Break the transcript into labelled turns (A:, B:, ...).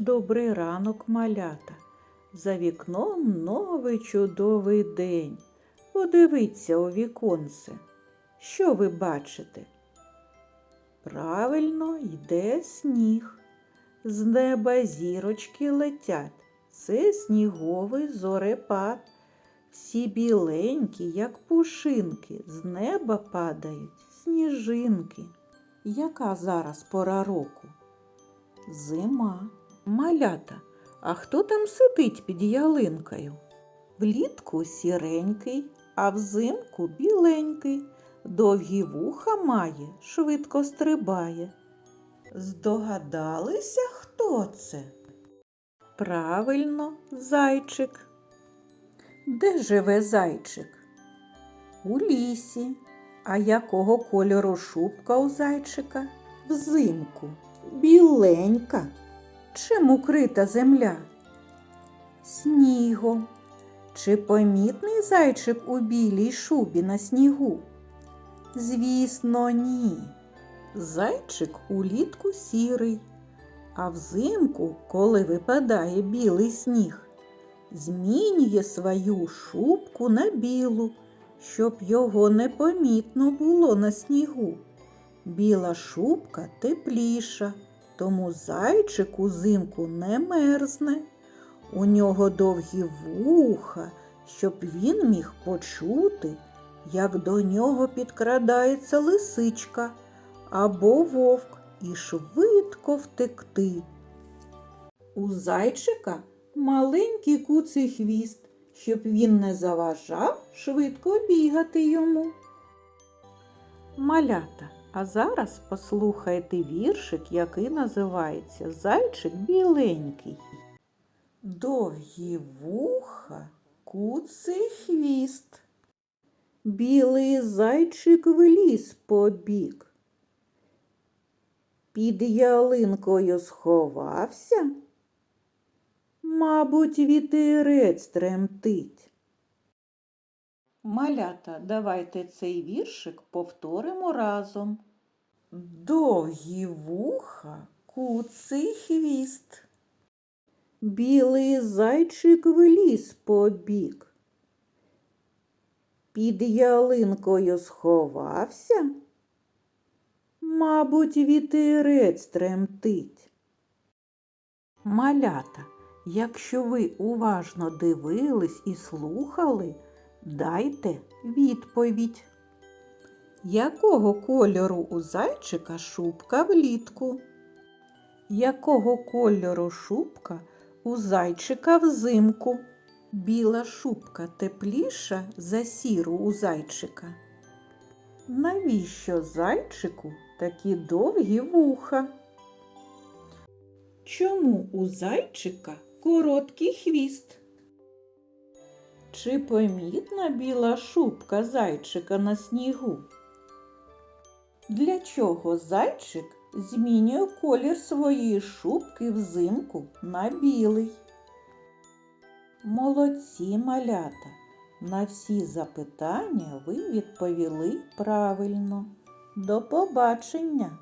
A: Добрий ранок, малята. За вікном новий чудовий день. Подивіться у віконце. Що ви бачите? Правильно йде сніг. З неба зірочки летять. Це сніговий зорепад. Всі біленькі, як пушинки, з неба падають сніжинки. Яка зараз пора року? Зима. Малята. А хто там сидить під ялинкою? Влітку сіренький, а взимку біленький. Довгі вуха має, швидко стрибає. Здогадалися, хто це? Правильно, зайчик. Де живе зайчик? У лісі. А якого кольору шубка у зайчика? Взимку. Біленька. Чим укрита земля? Снігом. Чи помітний зайчик у білій шубі на снігу? Звісно, ні. Зайчик улітку сірий, а взимку, коли випадає білий сніг, змінює свою шубку на білу, щоб його непомітно було на снігу. Біла шубка тепліша, тому зайчик узимку не мерзне. У нього довгі вуха, щоб він міг почути, як до нього підкрадається лисичка або вовк і швидко втекти. У зайчика маленький куций хвіст, щоб він не заважав швидко бігати йому. Малята, а зараз послухайте віршик, який називається Зайчик біленький. Довгі вуха, куций хвіст. Білий зайчик в ліс побіг. Під ялинкою сховався. Мабуть, вітерець тремтить. Малята, давайте цей віршик повторимо разом. Довгі вуха, куций хвіст. Білий зайчик в ліс побіг. Під ялинкою сховався. Мабуть, вітерець тремтить. Малята, якщо ви уважно дивились і слухали, дайте відповідь. Якого кольору у зайчика шубка влітку? Якого кольору шубка у зайчика взимку? Біла шубка тепліша за сіру у зайчика. Навіщо зайчику такі довгі вуха? Чому у зайчика короткий хвіст? Чи помітна біла шубка зайчика на снігу? Для чого зайчик змінює колір своєї шубки взимку на білий? Молодці малята! На всі запитання ви відповіли правильно. До побачення!